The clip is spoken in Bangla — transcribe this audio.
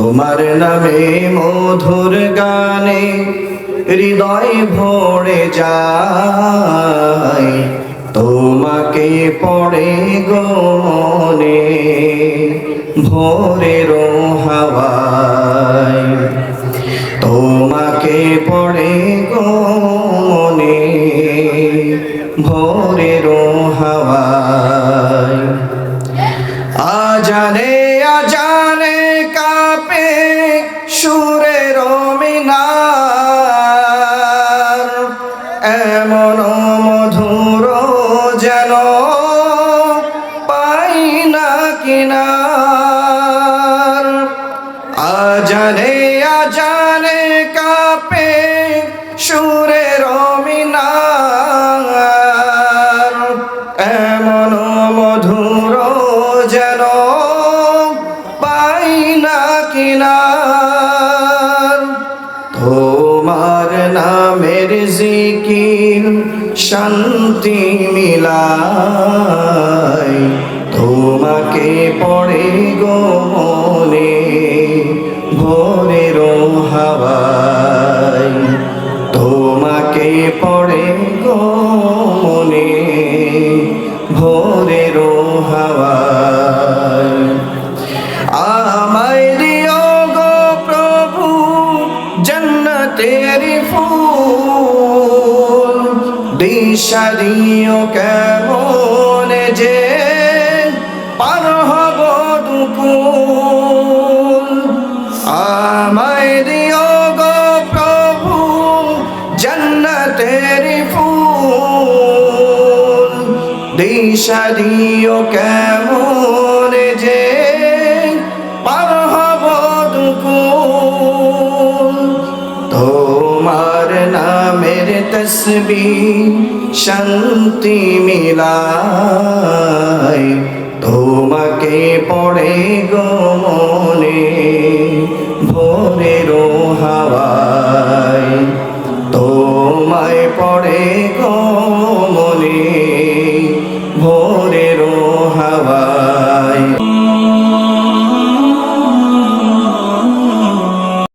তোমার নামে মধুর গানে হৃদয় ভরে যায়। তোমাকে পড়ে গনে ভোরের হাওয়ায় তোমাকে পড়ে গনে ভোরের হাওয়ায় আজানে আজানে সুরের মিনার, এমন মধুর যেন পাই না কিনার। আজানে আজানে কাপে সুরের মিনার, এমন মধুর যেন নামের জিকির শান্তি মিলাই। তোমাকে পড়ে গোনে ভোরের হাওয়ায়। তোমাকে পড়ে গোনে ভোরের হাওয়ায়। জন্নতের ফুল দিশা দিও কেমন যে পার হব দুকুল আমায় দিও গো প্রভু, জন্নতের ফুল দিশা কেমন যে তসবি শান্তি মিলাই তোমাকে পড়ে গো ভোরের হাওয়ায়। তোমায় পড়ে গমনে ভোরের হাওয়ায়।